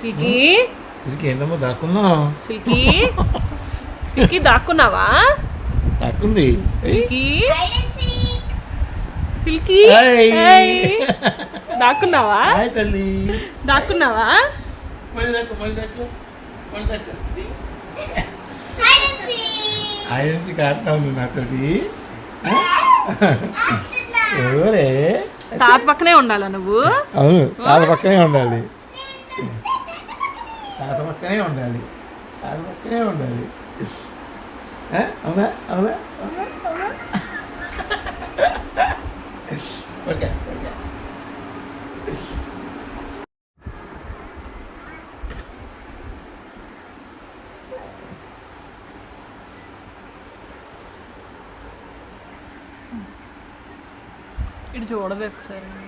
Silky? సిరికి ఏంటమ్మా దాక్కున్నావు? సిల్కీ? సిల్కీ దాక్కున్నావా? దాక్కుంది. సిల్కీ. సిల్కీ. దాక్కున్నావా? తల్లి. దాక్కున్నావా? నుంచి కారుతా ఉంది నాతోటి. ఎవరే? తాత పక్కనే ఉండాలా నువ్వు? అవును తాత పక్కనే ఉండాలి. తాత పక్కనే ఉండాలి. తాత పక్కనే ఉండాలి. అవునా అవునా అవునా అవునా? Okay okay. ഇടിച്ചു വളരെ എക്സൈറ്റിംഗ്